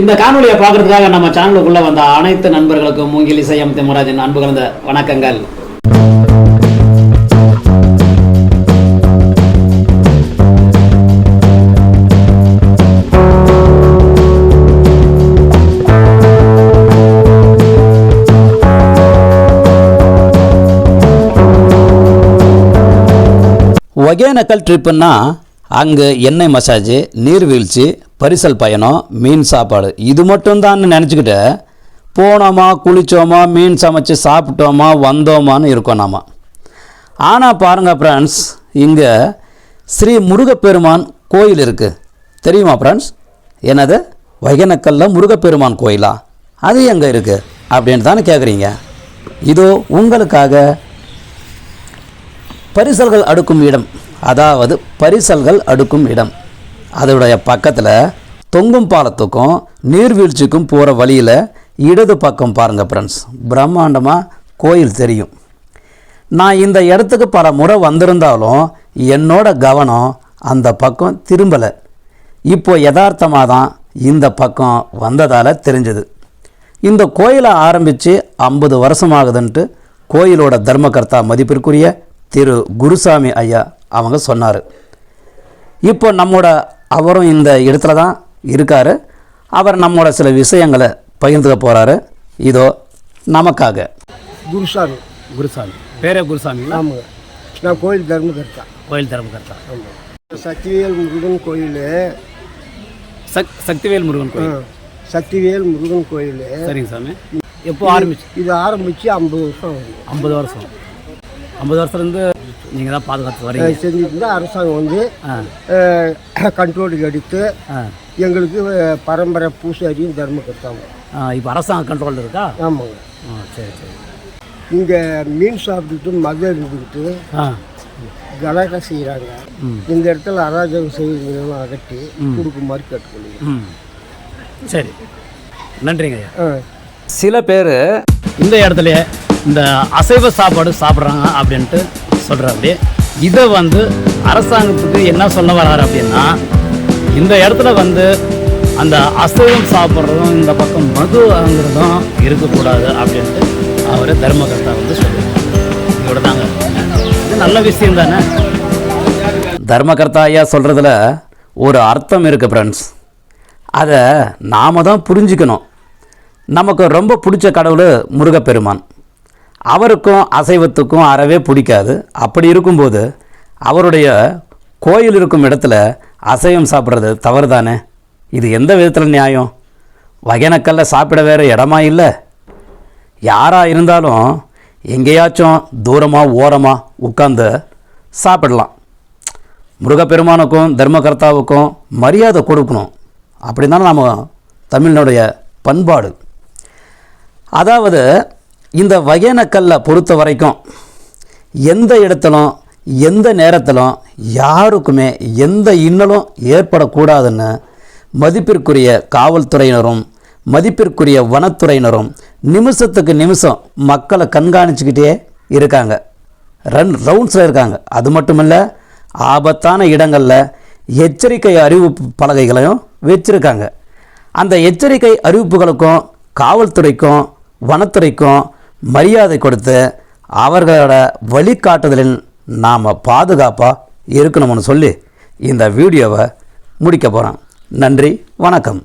இந்த காணொலியை பார்க்கறதுக்காக நம்ம சேனலுக்குள்ள வந்த அனைத்து நண்பர்களுக்கும் மூங்கில் இசையம் திமுராஜன் அன்பு கலந்த வணக்கங்கள். ஒகேனக்கல் ட்ரிப்புன்னா அங்கே எண்ணெய் மசாஜ் நீர்வீழ்ச்சி பரிசல் பயணம் மீன் சாப்பாடு. இது மட்டும்தான் நினச்சிக்கிட்டு போனோமா குளித்தோமா மீன் சமைச்சு சாப்பிட்டோமா வந்தோமான்னு இருக்கோம் நாம். ஆனால் பாருங்கள் ஃப்ரெண்ட்ஸ் இங்கே ஸ்ரீ முருகப்பெருமான் கோயில் இருக்குது தெரியுமா ஃப்ரெண்ட்ஸ் என்னது? ஒகேனக்கல்ல முருகப்பெருமான் கோயிலா? அது எங்கே இருக்குது அப்படின்னு தானே கேட்குறீங்க இதோ உங்களுக்காக பரிசல்கள் அடுக்கும் இடம். அதாவது பரிசல்கள் அடுக்கும் இடம். அதோடைய பக்கத்தில் தொங்கும் பாலத்துக்கும் நீர்வீழ்ச்சிக்கும் போகிற வழியில் இடது பக்கம் பாருங்கள் ஃப்ரெண்ட்ஸ் பிரம்மாண்டமாக கோயில் தெரியும். நான் இந்த இடத்துக்கு பல முறை வந்திருந்தாலும் என்னோட கவனம் அந்த பக்கம் திரும்பலை. இப்போ யதார்த்தமாக தான் இந்த பக்கம் வந்ததால் தெரிஞ்சது. இந்த கோயிலை ஆரம்பித்து ஐம்பது வருஷமாகுதுன்ட்டு கோயிலோட தர்மகர்த்தா மதிப்பிற்குரிய திரு குருசாமி ஐயா அவங்க சொன்னார். இப்போ நம்மோட அவரும் இந்த இடத்துல தான் இருக்கார். அவர் நம்மோட சில விஷயங்களை பகிர்ந்துக்க போகிறாரு இதோ நமக்காக. குருசாமி குருசாமி. பேரே குருசாமிங்களா ஆமாங்க. நான் கோயில் தர்மகர்த்தா. கோயில் தர்மகர்த்தா. சக்திவேல் முருகன் கோயில். சக் சக்திவேல் முருகன் கோயில். சக்திவேல் முருகன் கோயில். சரிங்க சாமி. எப்போ ஆரம்பிச்சு? இது ஆரம்பித்து ஐம்பது வருஷம் ஐம்பது வருஷம். ஐம்பது வருஷத்துலேருந்து நீங்கள் தான் பாதுகாத்து வரீங்க. செஞ்சுட்டு இருந்தால் அரசாங்கம் வந்து கண்ட்ரோலுக்கு எடுத்து ஆ. எங்களுக்கு பரம்பரை பூசாரியும் தர்மகர்த்தாவும் இப்போ அரசாங்க கண்ட்ரோல் இருக்கா? ஆமாங்க. ஆ சரி சரி. இங்கே மீன் சாப்பிட்டுட்டு மதம் இருந்துக்கிட்டு ஆ. கலாட்டா செய்கிறாங்க ம். இந்த இடத்துல அராஜகம் செய்கிறதெல்லாம் அகற்றி கொடுக்குமாறு கேட்டுக்கொள்ளுங்க. ம். சரி. நன்றிங்க ஐயா. ஆ. சில பேர் இந்த இடத்துல இந்த அசைவ சாப்பாடு சாப்பிட்றாங்க அப்படின்ட்டு சொல்கிறாரு இதை வந்து அரசாங்கத்துக்கு என்ன சொல்ல வர்றாரு அப்படின்னா இந்த இடத்துல வந்து அந்த அசைவம் சாப்பிட்றதும் இந்த பக்கம் மது வாங்குறதும் இருக்கக்கூடாது அப்படின்ட்டு அவர் தர்மகர்த்தா வந்து சொல்லியிருக்காங்க இதோட தாங்க. இது நல்ல விஷயம் தானே? தர்மகர்த்தா ஐயா சொல்கிறதுல ஒரு அர்த்தம் இருக்குது ஃப்ரெண்ட்ஸ் அதை நாம் தான் புரிஞ்சுக்கணும். நமக்கு ரொம்ப பிடிச்ச கடவுள் முருகப்பெருமான். அவருக்கும் அசைவத்துக்கும் அறவே பிடிக்காது. அப்படி இருக்கும்போது அவருடைய கோயில் இருக்கும் இடத்துல அசைவம் சாப்பிட்றது தவறு தானே இது எந்த விதத்தில் நியாயம்? வகைனக்கல்ல சாப்பிட வேறு இடமா இல்லை? யாராக இருந்தாலும் எங்கேயாச்சும் தூரமாக ஓரமாக உட்காந்து சாப்பிடலாம். முருகப்பெருமானுக்கும் தர்மகர்த்தாவுக்கும் மரியாதை கொடுக்கணும். அப்படின்னாலும் நம்ம தமிழனுடைய பண்பாடு. அதாவது இந்த வகையனக்கல்லை பொறுத்த வரைக்கும் எந்த இடத்திலும் எந்த நேரத்திலும் யாருக்குமே எந்த இன்னலும் ஏற்படக்கூடாதுன்னு மதிப்பிற்குரிய காவல்துறையினரும் மதிப்பிற்குரிய வனத்துறையினரும் நிமிஷத்துக்கு நிமிஷம் மக்களை கண்காணிச்சுக்கிட்டே இருக்காங்க. ரன் ரவுண்ட்ஸில் இருக்காங்க. அது மட்டும் இல்லை ஆபத்தான இடங்களில் எச்சரிக்கை அறிவிப்பு பலகைகளையும் வச்சுருக்காங்க. அந்த எச்சரிக்கை அறிவிப்புகளுக்கும் காவல்துறைக்கும் வனத்துறைக்கும் மரியாதை கொடுத்து அவர்களோட வழிகாட்டுதலில் நாம் பாதுகாப்பாக இருக்கணும்னு சொல்லி இந்த வீடியோவை முடிக்க போகிறோம் நன்றி வணக்கம்.